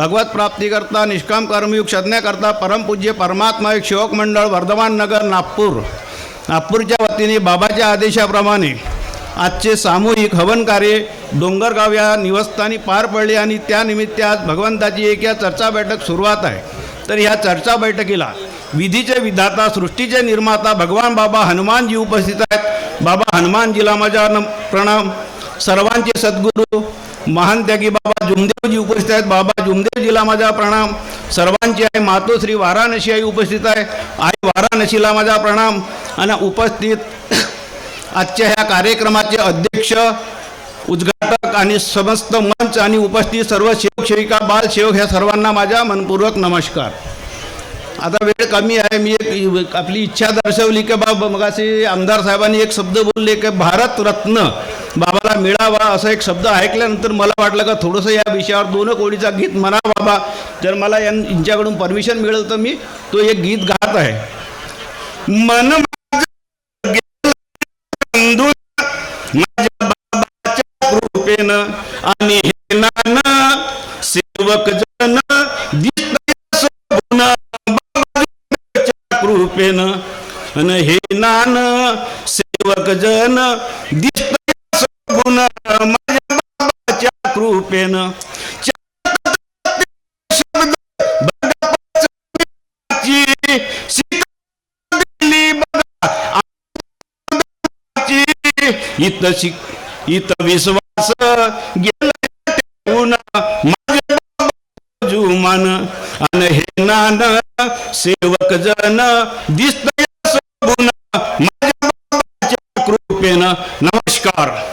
भगवत प्राप्तीकरता निष्काम कर्मयुग शोधण्याकरता परमपूज्य परमात्मा एक सेवक मंडळ वर्धमान नगर नागपूर. नागपूरच्या वतीने बाबाच्या आदेशाप्रमाणे आजचे सामूहिक हवन कार्य डोंगरगाव या निवस्थानी पार पडले आणि त्यानिमित्त आज भगवंताची एक या चर्चा बैठक सुरुवात आहे. तर ह्या चर्चा बैठकीला विधीचे विधाता सृष्टीचे निर्माता भगवान बाबा हनुमानजी उपस्थित आहेत. बाबा हनुमानजीला माझा नम प्रणाम. सर्वांचे सद्गुरू महान त्यागी बाबा जुमदेवजी उपस्थित आहेत. बाबा जुमदेवजीला माझा प्रणाम. सर्वांची आई मातोश्री वाराणसी आई उपस्थित आहे. आई वाराणसीला माझा प्रणाम. आणि उपस्थित आजच्या ह्या कार्यक्रमाचे अध्यक्ष उद्घाटक आणि समस्त मंच आणि उपस्थित सर्व सेवक सेविका बाल सेवक ह्या सर्वांना माझ्या मनपूर्वक नमस्कार. आता वेळ कमी आहे. मी एक आपली इच्छा दर्शवली की बाबा मगाशी आमदार साहेबांनी एक शब्द बोलले की भारतरत्न बाबाला मिळावा असा एक शब्द ऐकल्यानंतर मला वाटलं का थोडंसं या विषयावर दोन कोळीचा गीत म्हणा बाबा. जर मला यांच्याकडून परमिशन मिळेल तर मी तो एक गीत गात आहे. मन माझं माझ्या बाबाच्या कृपेनं आणि हे नान सेवक जन दिसतंय कृपेनं आणि हे नान सेवक जन दिसतंय बाबाच्या इत शिक इत विश्वास गेला जुमान अन हे नान सेवक जन दिसत कृपेन. नमस्कार.